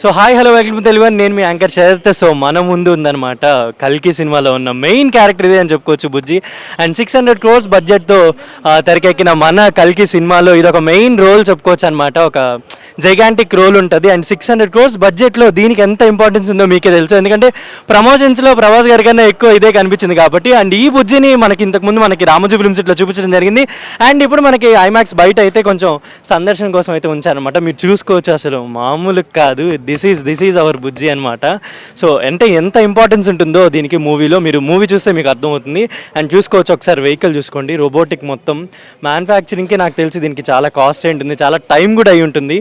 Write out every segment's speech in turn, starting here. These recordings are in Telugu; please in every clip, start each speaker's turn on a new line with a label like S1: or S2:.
S1: So hi hello welcome Telugu అని నేను మీ యాంకర్ శరత్. సో మన ముందు ఉందన్నమాట కల్కి సినిమాలో ఉన్న మెయిన్ క్యారెక్టర్ ఇదే అని చెప్పుకోవచ్చు Bujji. And six hundred crores బడ్జెట్తో తెరకెక్కిన మన కల్కి సినిమాలో ఇది ఒక మెయిన్ రోల్ చెప్పుకోవచ్చు అనమాట ఒక జైగాంటిక్ రోల్ ఉంటుంది. అండ్ సిక్స్ హండ్రెడ్ క్రోర్స్ బడ్జెట్లో దీనికి ఎంత ఇంపార్టెన్స్ ఉందో మీకే తెలుసు. ఎందుకంటే ప్రమోషన్స్లో ప్రభాస్ గారి కన్నా ఎక్కువ ఇదే కనిపించింది కాబట్టి అండ్ ఈ బుజ్జిని మనకి ఇంతకుముందు మనకి రామజీ ఫిల్మ్ సిట్లో చూపించడం జరిగింది. అండ్ ఇప్పుడు మనకి ఐమాక్స్ బయట అయితే కొంచెం సందర్శన కోసం అయితే ఉంచారనమాట మీరు చూసుకోవచ్చు అసలు. మామూలు కాదు. This is this is our Bujji అనమాట సో అంటే ఎంత ఇంపార్టెన్స్ ఉంటుందో దీనికి మూవీలో. మీరు మూవీ చూస్తే మీకు అర్థమవుతుంది. అండ్ చూసుకోవచ్చు ఒకసారి వెహికల్ చూసుకోండి. రోబోటిక్ మొత్తం. మ్యానుఫ్యాక్చరింగ్కి నాకు తెలిసి దీనికి చాలా కాస్ట్ అయి ఉంటుంది. చాలా టైం కూడా అయి ఉంటుంది.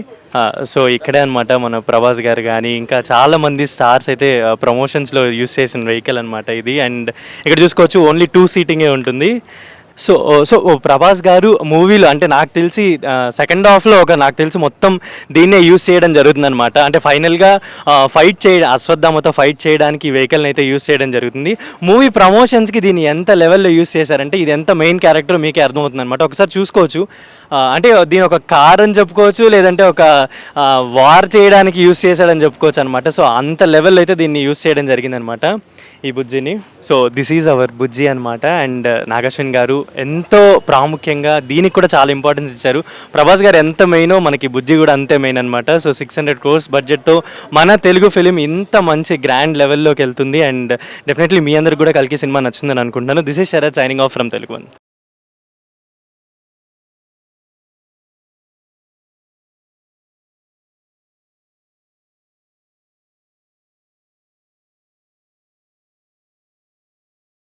S1: సో ఇక్కడే అనమాట మన ప్రభాస్ గారు కానీ ఇంకా చాలా మంది స్టార్స్ అయితే ప్రమోషన్స్లో యూస్ చేసిన వెహికల్ అనమాట ఇది. అండ్ ఇక్కడ చూసుకోవచ్చు ఓన్లీ టూ సీటింగే ఉంటుంది. సో సో ఓ ప్రభాస్ గారు మూవీలో అంటే నాకు తెలిసి సెకండ్ హాఫ్లో ఒక నాకు తెలిసి మొత్తం దీన్నే యూస్ చేయడం జరుగుతుంది అనమాట అంటే ఫైనల్గా ఫైట్ చేయడం అశ్వత్థామతో ఫైట్ చేయడానికి వెహికల్ని అయితే యూస్ చేయడం జరుగుతుంది. మూవీ ప్రమోషన్స్కి దీన్ని ఎంత లెవెల్లో యూస్ చేశారంటే ఇది ఎంత మెయిన్ క్యారెక్టర్ మీకే అర్థమవుతుంది అనమాట ఒకసారి చూసుకోవచ్చు. అంటే దీని ఒక కార్ అని చెప్పుకోవచ్చు లేదంటే ఒక వార్ చేయడానికి యూస్ చేశాడని చెప్పుకోవచ్చు అనమాట సో అంత లెవెల్ అయితే దీన్ని యూస్ చేయడం జరిగిందనమాట ఈ బుజ్జిని. So this is our Bujji అనమాట అండ్ నాగశ్విన్ గారు ఎంతో ప్రాముఖ్యంగా దీనికి కూడా చాలా ఇంపార్టెన్స్ ఇచ్చారు. ప్రభాస్ గారు ఎంత మెయినో మనకి బుజ్జి కూడా అంతే మెయిన్ అనమాట సో సిక్స్ హండ్రెడ్ క్రోర్స్ బడ్జెట్తో మన తెలుగు ఫిలిం ఇంత మంచి గ్రాండ్ లెవెల్లోకి వెళ్తుంది. అండ్ డెఫినెట్లీ మీ అందరికి కూడా కలికి సినిమా నచ్చిందని అనుకుంటున్నాను. This is Sarath signing off from Telugu